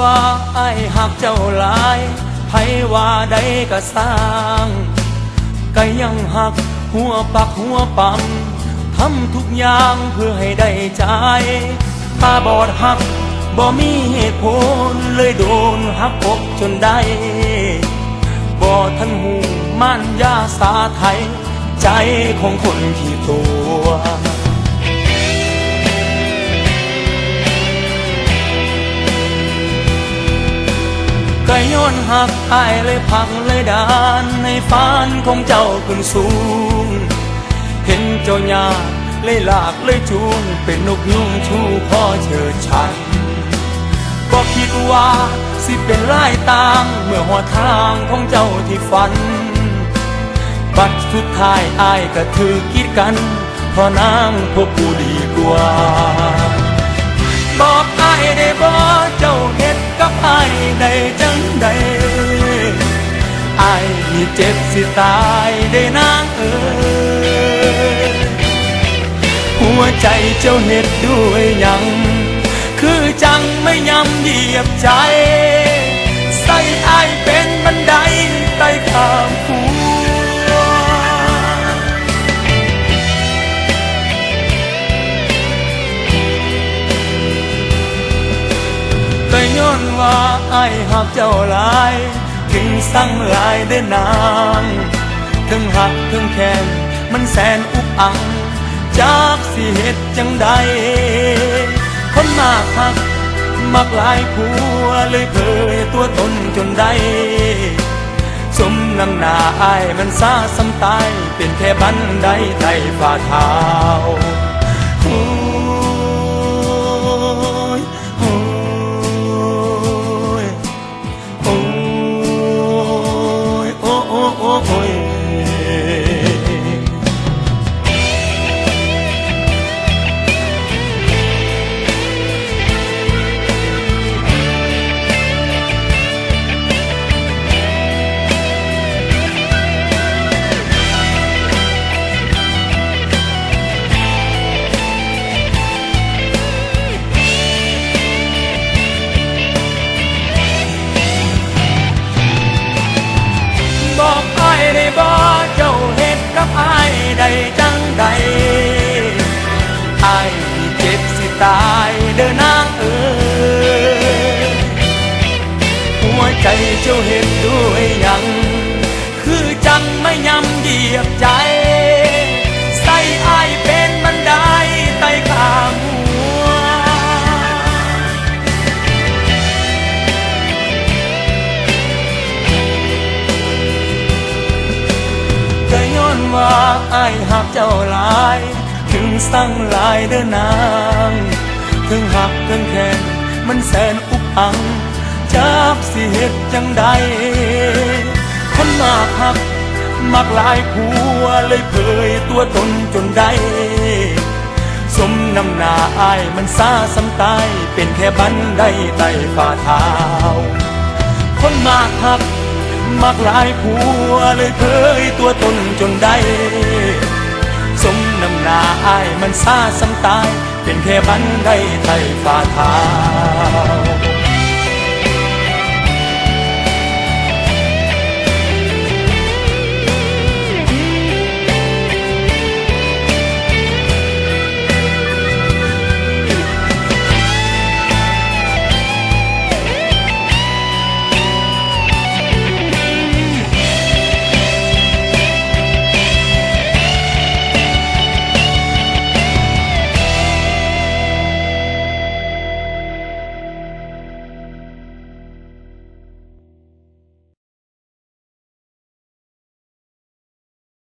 ว่าไอ้หักเจ้าหลายไผว่าใดก็สร้างก็ยังหักหัวปักหัวปั๊มทำทุกอย่างเพื่อให้ได้ใจตาบอดหักบ่มีเหตุผลเลยโดนหักอกจนได้บ่ทันหูม่านยาสาไทย ใจของคนที่ตัว ก็ย้อนหักอายเลยพังเลยดานในฝันของเจ้าขึ้นสูง เห็นเจ้ายาเลยหลากเลยจูงเป็นนกยุ่งชูคอเชิดชันก็คิดว่าสิเป็นลายตามเมื่อหัวทางของเจ้าที่ฝัน บัดสุดท้ายอายก็ถือกีดกันเพราะนางพบผู้ดีกว่า บอกอายได้บ่เจ้ เจ็บสิตายได้นางเอ๋ยหัวใจเจ้าเฮ็ดด้วยยัง คือจังไม่ยำเหยียบใจ ใส่อายเป็นบันไดไต่ข้ามหัวก็ย้อนว่าไอ้ายหักเจ้าหลาย ถึงสั่งลายเด้นางถึงหักถึงแค้นมันแสนอุกอัง จากสิเหตุจังใด คนมากหัก มักหลายผัวเลยเผยตัวตนจนได้สมน้ำหน้าอายมันซาซ้ำตาย เป็นแค่บันไดไต่ฝ่าเท้า อ้โอ้ายได้จังใดไอ้ายนี่เจ็บสิตายเด้อนางเอ๋ยหัวใจเจ้าเฮ็ดด้วยหยัง คือจังไม่ยำเหยียบใจาไอ้ายหักเจ้าหลาย ถึงสั่งลายเด้อนาง ถึงหักถึงแค้นมันแสนอุกอังจากสิเหตุจังใด คนมากหักมักหลายผัวเลยเผยตัวตนจนได้ สมน้ำหน้าอายมันซาซ้ำตาย เป็นแค่บันไดไต่ฝ่าเท้า คนมากหัก มักหลายผัวเลยเคยตัวตนจนได้สมน้ำหน้าอายมันซาซ้ำตาย เป็นแค่บันไดไทยฝ่าเท้า